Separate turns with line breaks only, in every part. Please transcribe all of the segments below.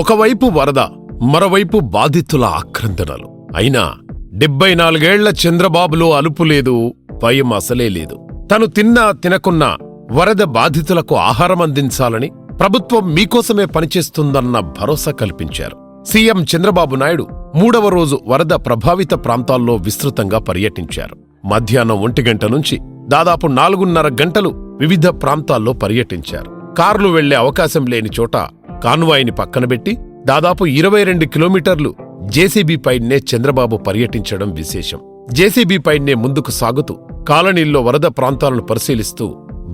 ఒకవైపు వరద మరోవైపు బాధితుల ఆక్రందనలు. అయినా డెబ్బై నాలుగేళ్ళ చంద్రబాబులో అలుపు లేదు భయం అసలే లేదు. తను తిన్నా తినకున్నా వరద బాధితులకు ఆహారం అందించాలని ప్రభుత్వం మీకోసమే పనిచేస్తుందన్న భరోసా కల్పించారు. సీఎం చంద్రబాబు నాయుడు మూడవ రోజు వరద ప్రభావిత ప్రాంతాల్లో విస్తృతంగా పర్యటించారు. మధ్యాహ్నం ఒంటి గంట నుంచి దాదాపు నాలుగున్నర గంటలు వివిధ ప్రాంతాల్లో పర్యటించారు. కార్లు వెళ్ళే అవకాశం లేని చోట కాన్వాయిని పక్కనబెట్టి దాదాపు ఇరవై రెండు కిలోమీటర్లు జేసీబీ పైనే చంద్రబాబు పర్యటించడం విశేషం. జేసీబీ పైనే ముందుకు సాగుతూ కాలనీల్లో వరద ప్రాంతాలను పరిశీలిస్తూ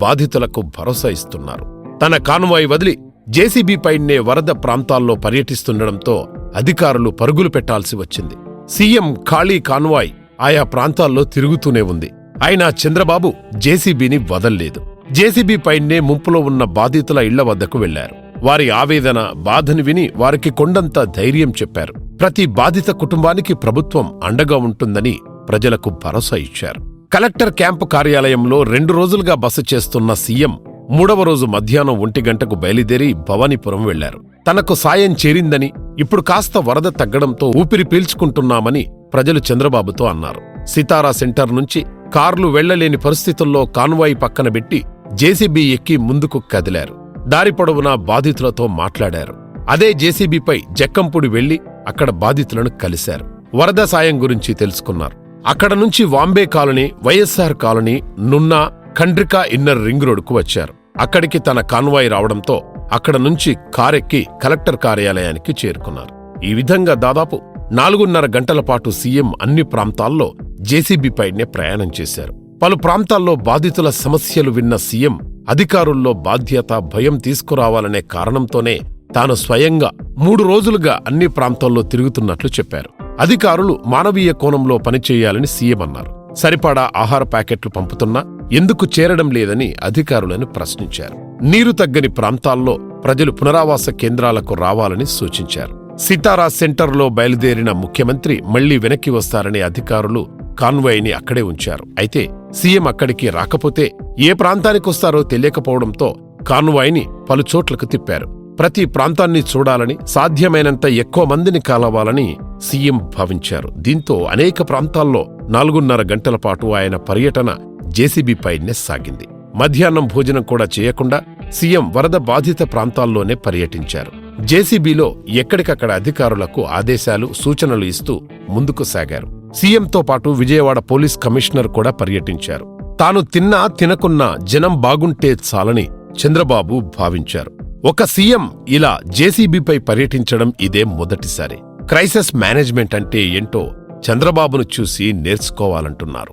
బాధితులకు భరోసా ఇస్తున్నారు. తన కాన్వాయ్ వదిలి జేసీబీ పైనే వరద ప్రాంతాల్లో పర్యటిస్తుండడంతో అధికారులు పరుగులు పెట్టాల్సి వచ్చింది. సీఎం ఖాళీ కాన్వాయ్ ఆయా ప్రాంతాల్లో తిరుగుతూనే ఉంది. అయినా చంద్రబాబు జేసీబీని వదల్లేదు. జేసీబీ పైనే ముంపులో ఉన్న బాధితుల ఇళ్ళ వద్దకు వెళ్ళారు. వారి ఆవేదన బాధని విని వారికి కొండంత ధైర్యం చెప్పారు. ప్రతి బాధిత కుటుంబానికి ప్రభుత్వం అండగా ఉంటుందని ప్రజలకు భరోసా ఇచ్చారు. కలెక్టర్ క్యాంపు కార్యాలయంలో రెండు రోజులుగా బస చేస్తున్న సీఎం మూడవ రోజు మధ్యాహ్నం ఒంటి గంటకు బయలుదేరి భవానీపురం వెళ్ళారు తనకు సాయం చేరిందని ఇప్పుడు కాస్త వరద తగ్గడంతో ఊపిరి పీల్చుకుంటున్నామని ప్రజలు చంద్రబాబుతో అన్నారు. సితారా సెంటర్ నుంచి కార్లు వెళ్ళలేని పరిస్థితుల్లో కాన్వాయి పక్కన పెట్టి జేసీబీ ఎక్కి ముందుకు కదిలారు. దారి పొడవునా బాధితులతో మాట్లాడారు. అదే జేసీబీపై జక్కంపూడి వెళ్ళి అక్కడ బాధితులను కలిశారు. వరద సాయం గురించి తెలుసుకున్నారు. అక్కడ నుంచి Vambay colony YSR colony Nunna Khandrika inner ring రోడ్డుకు వచ్చారు. అక్కడికి తన కాన్వాయ్ రావడంతో అక్కడ నుంచి కారెక్కి కలెక్టర్ కార్యాలయానికి చేరుకున్నారు. ఈ విధంగా దాదాపు నాలుగున్నర గంటల పాటు సీఎం అన్ని ప్రాంతాల్లో జేసీబీపైనే ప్రయాణం చేశారు. పలు ప్రాంతాల్లో బాధితుల సమస్యలు విన్న సీఎం అధికారుల్లో బాధ్యత భయం తీసుకురావాలనే కారణంతోనే తాను స్వయంగా మూడు రోజులుగా అన్ని ప్రాంతాల్లో తిరుగుతున్నట్లు చెప్పారు. అధికారులు మానవీయ కోణంలో పనిచేయాలని సీఎం అన్నారు. సరిపడా ఆహార ప్యాకెట్లు పంపుతున్నా ఎందుకు చేరడం లేదని అధికారులను ప్రశ్నించారు. నీరు తగ్గని ప్రాంతాల్లో ప్రజలు పునరావాస కేంద్రాలకు రావాలని సూచించారు. సితారా సెంటర్లో బయలుదేరిన ముఖ్యమంత్రి మళ్ళీ వెనక్కి వస్తారని అధికారులు కాన్వాయ్ని అక్కడే ఉంచారు. అయితే సీఎం అక్కడికి రాకపోతే ఏ ప్రాంతానికొస్తారో తెలియకపోవడంతో కాన్వాయ్ని పలు చోట్లకు తిప్పారు. ప్రతి ప్రాంతాన్ని చూడాలని సాధ్యమైనంత ఎక్కువ మందిని కలవాలని సీఎం భావించారు. దీంతో అనేక ప్రాంతాల్లో నాలుగున్నర గంటల పాటు ఆయన పర్యటన జేసీబీపైనే సాగింది మధ్యాహ్నం భోజనం కూడా చేయకుండా సీఎం వరద బాధిత ప్రాంతాల్లోనే పర్యటించారు. జేసీబీలో ఎక్కడికక్కడ అధికారులకు ఆదేశాలు సూచనలు ఇస్తూ ముందుకు సాగారు. సీఎంతో పాటు విజయవాడ పోలీస్ కమిషనర్ కూడా పర్యటించారు. తాను తిన్నా తినకున్నా జనం బాగుంటే చాలని చంద్రబాబు భావించారు. ఒక సీఎం ఇలా జేసీబీపై పర్యటించడం ఇదే మొదటిసారి. క్రైసిస్ మేనేజ్మెంట్ అంటే ఏంటో చంద్రబాబును చూసి నేర్చుకోవాలంటున్నారు.